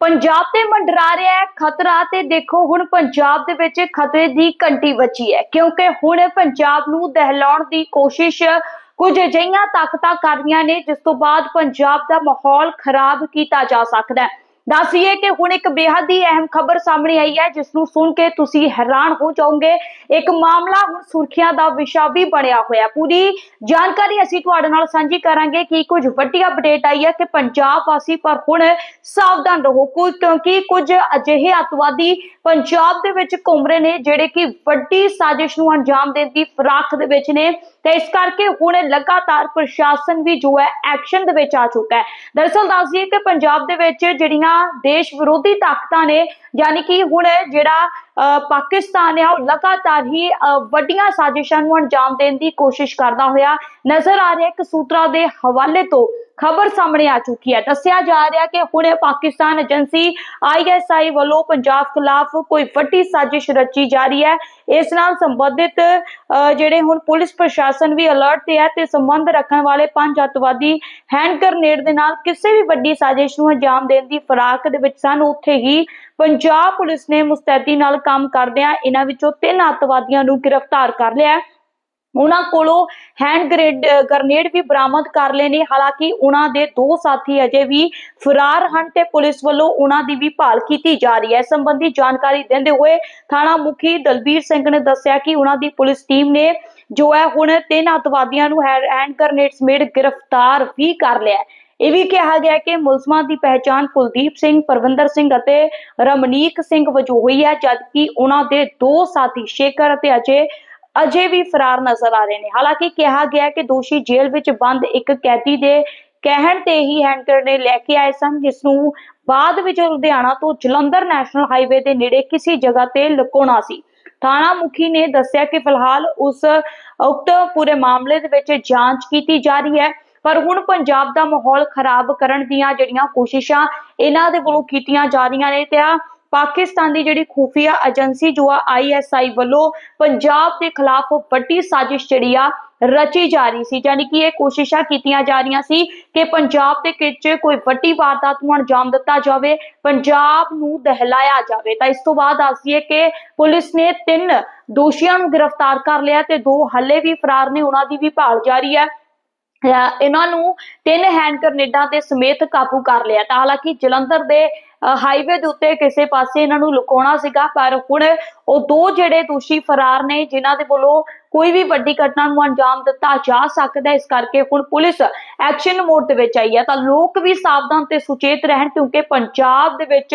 ਪੰਜਾਬ ਤੇ ਮੰਡਰਾ ਰਿਹਾ ਹੈ, ਖਤਰਾ ਤੇ ਦੇਖੋ ਹੁਣ ਪੰਜਾਬ ਦੇ ਵਿੱਚ ਖਤਰੇ ਦੀ ਘੰਟੀ ਵੱਜੀ ਹੈ, ਕਿਉਂਕਿ ਹੁਣ ਪੰਜਾਬ ਨੂੰ ਦਹਿਲਾਉਣ ਦੀ ਕੋਸ਼ਿਸ਼ ਕੁਝ ਅਜਿਹੀਆਂ ਤਾਕਤਾਂ ਕਰ ਰਹੀਆਂ ਨੇ, ਜਿਸ ਤੋਂ ਬਾਅਦ ਪੰਜਾਬ ਦਾ ਮਾਹੌਲ ਖਰਾਬ ਕੀਤਾ ਜਾ ਸਕਦਾ ਹੈ। ਦੱਸੀਏ ਕਿ ਹੁਣ ਇੱਕ ਬੇਹੱਦ ਹੀ ਅਹਿਮ ਖਬਰ ਸਾਹਮਣੇ ਆਈ ਹੈ, ਜਿਸ ਨੂੰ ਸੁਣ ਕੇ ਤੁਸੀਂ ਹੈਰਾਨ ਹੋ ਜਾਓਗੇ। ਇੱਕ ਮਾਮਲਾ ਹੁਣ ਸੁਰਖੀਆਂ ਦਾ ਵਿਸ਼ਾ ਵੀ ਬਣਿਆ ਹੋਇਆ। ਪੂਰੀ ਜਾਣਕਾਰੀ ਅਸੀਂ ਤੁਹਾਡੇ ਨਾਲ ਸਾਂਝੀ ਕਰਾਂਗੇ ਕਿ ਕੁਝ ਵੱਡੀ ਅਪਡੇਟ ਆਈ ਹੈ ਕਿ ਪੰਜਾਬ ਵਾਸੀ ਪਰ ਹੁਣ ਸਾਵਧਾਨ ਰਹੋ। ਕਿਉਂਕਿ ਕੁਝ ਅਜਿਹੇ ਅੱਤਵਾਦੀ ਪੰਜਾਬ ਦੇ ਵਿੱਚ ਘੁੰਮ ਰਹੇ ਨੇ, ਜਿਹੜੇ ਕਿ ਵੱਡੀ ਸਾਜ਼ਿਸ਼ ਨੂੰ ਅੰਜਾਮ ਦੇਣ ਦੀ ਫਿਰਾਕ ਦੇ ਵਿੱਚ ਨੇ। ਤੇ ਇਸ ਕਰਕੇ ਹੁਣ ਲਗਾਤਾਰ ਪ੍ਰਸ਼ਾਸਨ ਵੀ ਜੋ ਹੈ ਐਕਸ਼ਨ ਦੇ ਵਿੱਚ ਆ ਚੁੱਕਾ ਹੈ। ਦਰਅਸਲ ਦੱਸ ਦਈਏ ਕਿ ਪੰਜਾਬ ਦੇ ਵਿੱਚ ਜਿਹੜੀਆਂ ਦੇਸ਼ ਵਿਰੋਧੀ ਤਾਕਤਾਂ ਨੇ ਯਾਨੀ ਕਿ ਹੁਣ ਜਿਹੜਾ ਅ, ਪਾਕਿਸਤਾਨ ਹੈ ਉਹ ਲਗਾਤਾਰ ਹੀ ਅ, ਵੱਡੀਆਂ ਸਾਜ਼ਿਸ਼ਾਂ ਨੂੰ ਅੰਜਾਮ ਦੇਣ ਦੀ ਕੋਸ਼ਿਸ਼ ਕਰਦਾ ਹੋਇਆ ਨਜ਼ਰ ਆ ਰਿਹਾ। ਇੱਕ ਕਿ ਸੂਤਰਾਂ ਦੇ ਹਵਾਲੇ ਤੋਂ ਖਬਰ ਸਾਹਮਣੇ ਆ ਚੁੱਕੀ ਹੈ। ਦੱਸਿਆ ਜਾ ਰਿਹਾ ਕਿ ਹੁਣੇ ਪਾਕਿਸਤਾਨ ਏਜੰਸੀ ਆਈਐਸਆਈ ਵੱਲੋਂ ਪੰਜਾਬ ਖਿਲਾਫ ਕੋਈ ਵੱਡੀ ਸਾਜ਼ਿਸ਼ ਰਚੀ ਜਾ ਰਹੀ ਹੈ। ਇਸ ਨਾਲ ਸੰਬੰਧਿਤ ਜਿਹੜੇ ਹੁਣ ਪੁਲਿਸ ਪ੍ਰਸ਼ਾਸਨ ਵੀ ਅਲਰਟ ਤੇ ਹੈ ਤੇ ਸੰਬੰਧ ਰੱਖਣ ਵਾਲੇ ਪੰਜ ਅੱਤਵਾਦੀ ਹੈਂਡ ਗ੍ਰਨੇਡ ਦੇ ਨਾਲ ਕਿਸੇ ਵੀ ਵੱਡੀ ਸਾਜ਼ਿਸ਼ ਨੂੰ ਅੰਜਾਮ ਦੇਣ ਦੀ ਫਰਾਕ ਦੇ ਵਿੱਚ ਸਨ। ਉੱਥੇ ਹੀ ਪੰਜਾਬ ਪੁਲਿਸ ਨੇ ਮੁਸਤੈਦੀ ਨਾਲ ਕੰਮ ਕਰਦਿਆਂ ਇਹਨਾਂ ਵਿੱਚੋਂ ਤਿੰਨ ਅੱਤਵਾਦੀਆਂ ਨੂੰ ਗ੍ਰਿਫਤਾਰ ਕਰ ਲਿਆ ਹੈ। ਉਹਨਾਂ ਕੋਲੋਂ ਹੈਂਡ ਗ੍ਰੇਡ ਗ੍ਰਨੇਡ ਵੀ ਬਰਾਮਦ ਕਰ ਲਏ ਨੇ। ਹਾਲਾਂਕਿ ਉਹਨਾਂ ਦੇ ਦੋ ਸਾਥੀ ਅਜੇ ਵੀ ਫਰਾਰ ਹਨ ਤੇ ਪੁਲਿਸ ਵੱਲੋਂ ਉਹਨਾਂ ਦੀ ਵੀ ਭਾਲ ਕੀਤੀ ਜਾ ਰਹੀ ਹੈ। ਸੰਬੰਧੀ ਜਾਣਕਾਰੀ ਦਿੰਦੇ ਹੋਏ ਥਾਣਾ ਮੁਖੀ ਦਲਬੀਰ ਸਿੰਘ ਨੇ ਦੱਸਿਆ ਕਿ ਉਹਨਾਂ ਦੀ ਪੁਲਿਸ ਟੀਮ ਨੇ ਜੋ ਹੈ ਹੁਣ ਤਿੰਨ ਅੱਤਵਾਦੀਆਂ ਨੂੰ ਹੈਂਡ ਗ੍ਰਨੇਡ ਸਮੇਤ ਗ੍ਰਿਫਤਾਰ ਵੀ ਕਰ ਲਿਆ ਇਹ ਵੀ ਕਿਹਾ ਗਿਆ ਕਿ ਮੁਲਜ਼ਮਾਂ ਦੀ ਪਹਿਚਾਣ ਕੁਲਦੀਪ ਸਿੰਘ, ਪਰਵਿੰਦਰ ਸਿੰਘ ਅਤੇ ਰਮਨੀਕ ਸਿੰਘ ਵਜੋਂ ਹੋਈ ਹੈ, ਜਦਕਿ ਉਹਨਾਂ ਦੇ ਦੋ ਸਾਥੀ ਸ਼ੇਖਰ ਅਤੇ ਅਜੇ ਅਜੇ ਵੀ ਫਰਾਰ ਨਜ਼ਰ ਆ ਰਹੇ ਨੇ। ਹਾਲਾਂਕਿ ਕਿਹਾ ਗਿਆ ਕਿ ਦੋਸ਼ੀ ਜੇਲ੍ਹ ਵਿੱਚ ਬੰਦ ਇੱਕ ਕੈਦੀ ਦੇ ਕਹਿਣ ਤੇ ਹੀ ਹੈਂਡ ਗ੍ਰੇਨੇਡ ਲੈ ਕੇ ਆਏ ਸਨ, ਜਿਸ ਨੂੰ ਬਾਅਦ ਵਿੱਚ ਲੁਧਿਆਣਾ ਤੋਂ ਜਲੰਧਰ ਨੈਸ਼ਨਲ ਹਾਈਵੇ ਦੇ ਨੇੜੇ ਕਿਸੇ ਜਗ੍ਹਾ ਤੇ ਲੁਕਾਉਣਾ ਸੀ। ਥਾਣਾ ਮੁਖੀ ਨੇ ਦੱਸਿਆ ਕਿ ਫਿਲਹਾਲ ਉਸ ਉਕਤ ਪੂਰੇ ਮਾਮਲੇ ਦੇ ਵਿੱਚ ਜਾਂਚ ਕੀਤੀ ਜਾ ਰਹੀ ਹੈ, ਪਰ ਹੁਣ ਪੰਜਾਬ ਦਾ ਮਾਹੌਲ ਖਰਾਬ ਕਰਨ ਦੀਆਂ ਜਿਹੜੀਆਂ ਕੋਸ਼ਿਸ਼ਾਂ ਇਹਨਾਂ ਦੇ ਵੱਲੋਂ ਕੀਤੀਆਂ ਜਾ ਰਹੀਆਂ ਨੇ, ਤੇ ਆ ਪਾਕਿਸਤਾਨ ਦੀ ਜਿਹੜੀ ਖੂਫੀਆ ਏਜੰਸੀ ਜੋ ਆ ਆਈਐਸਆਈ ਵੱਲੋਂ ਪੰਜਾਬ ਦੇ ਖਿਲਾਫ ਵੱਡੀ ਸਾਜ਼ਿਸ਼ ਜਿਹੜੀ ਆ ਰਚੀ ਜਾ ਰਹੀ ਸੀ, ਯਾਨੀ ਕਿ ਇਹ ਕੋਸ਼ਿਸ਼ਾਂ ਕੀਤੀਆਂ ਜਾ ਰਹੀਆਂ ਸੀ ਕਿ ਪੰਜਾਬ ਦੇ ਵਿੱਚ ਕੋਈ ਵੱਡੀ ਵਾਰਦਾਤ ਨੂੰ ਅੰਜਾਮ ਦਿੱਤਾ ਜਾਵੇ, ਪੰਜਾਬ ਨੂੰ ਦਹਿਲਾਇਆ ਜਾਵੇ। ਤਾਂ ਇਸ ਤੋਂ ਬਾਅਦ ਦੱਸਦੀਏ ਕਿ ਪੁਲਿਸ ਨੇ ਤਿੰਨ ਦੋਸ਼ੀਆਂ ਨੂੰ ਗ੍ਰਿਫਤਾਰ ਕਰ ਲਿਆ ਤੇ ਦੋ ਹੱਲੇ ਵੀ ਫਰਾਰ ਨੇ, ਉਹਨਾਂ ਦੀ ਵੀ ਭਾਲ ਜਾਰੀ ਹੈ। ਇਹਨਾਂ ਨੂੰ ਤਿੰਨ ਹੈਂਡ ਗ੍ਰਨੇਡਾਂ ਦੇ ਸਮੇਤ ਕਾਬੂ ਕਰ ਲਿਆ। ਤਾਂ ਹਾਲਾਂਕਿ ਜਲੰਧਰ ਦੇ ਹਾਈਵੇ ਦੇ ਉੱਤੇ ਕਿਸੇ ਪਾਸੇ ਇਹਨਾਂ ਨੂੰ ਲੁਕਾਉਣਾ ਸੀਗਾ, ਪਰ ਹੁਣ ਉਹ ਦੋ ਜਿਹੜੇ ਦੋਸ਼ੀ ਫਰਾਰ ਨੇ, ਜਿਨ੍ਹਾਂ ਦੇ ਵੱਲੋਂ ਕੋਈ ਵੀ ਵੱਡੀ ਘਟਨਾ ਨੂੰ ਅੰਜਾਮ ਦਿੱਤਾ ਜਾ ਸਕਦਾ ਇਸ ਕਰਕੇ ਹੁਣ ਪੁਲਿਸ ਐਕਸ਼ਨ ਮੋਡ ਦੇ ਵਿੱਚ ਆਈ ਹੈ। ਤਾਂ ਲੋਕ ਵੀ ਸਾਵਧਾਨ ਤੇ ਸੁਚੇਤ ਰਹਿਣ, ਕਿਉਂਕਿ ਪੰਜਾਬ ਦੇ ਵਿੱਚ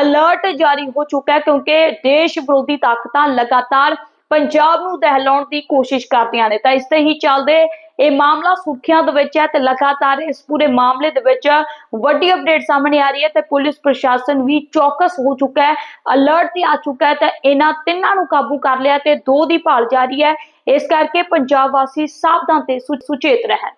ਅਲਰਟ ਜਾਰੀ ਹੋ ਚੁੱਕਾ ਹੈ, ਕਿਉਂਕਿ ਦੇਸ਼ ਵਿਰੋਧੀ ਤਾਕਤਾਂ ਲਗਾਤਾਰ ਪੰਜਾਬ ਨੂੰ ਦਹਿਲਾਉਣ ਦੀ ਕੋਸ਼ਿਸ਼ ਕਰਦੀਆਂ ਨੇ। ਤਾਂ ਇਸ ਤੇ ਹੀ ਚੱਲਦੇ ਇਹ ਮਾਮਲਾ ਸੁਰਖੀਆਂ ਦੇ ਵਿੱਚ ਹੈ ਤੇ ਲਗਾਤਾਰ ਇਸ ਪੂਰੇ ਮਾਮਲੇ ਦੇ ਵਿੱਚ ਵੱਡੀ ਅਪਡੇਟ ਸਾਹਮਣੇ ਆ ਰਹੀ ਹੈ ਤੇ ਪੁਲਿਸ ਪ੍ਰਸ਼ਾਸਨ ਵੀ ਚੌਕਸ ਹੋ ਚੁੱਕਾ ਹੈ ਅਲਰਟ ਤੇ ਆ ਚੁੱਕਾ ਹੈ ਤੇ ਇਹਨਾਂ ਤਿੰਨਾਂ ਨੂੰ ਕਾਬੂ ਕਰ ਲਿਆ ਤੇ ਦੋ ਦੀ ਭਾਲ ਜਾਰੀ ਹੈ। ਇਸ ਕਰਕੇ ਪੰਜਾਬ ਵਾਸੀ ਸਾਵਧਾਨ ਤੇ ਸੁ- ਸੁਚੇਤ ਰਹਿਣ।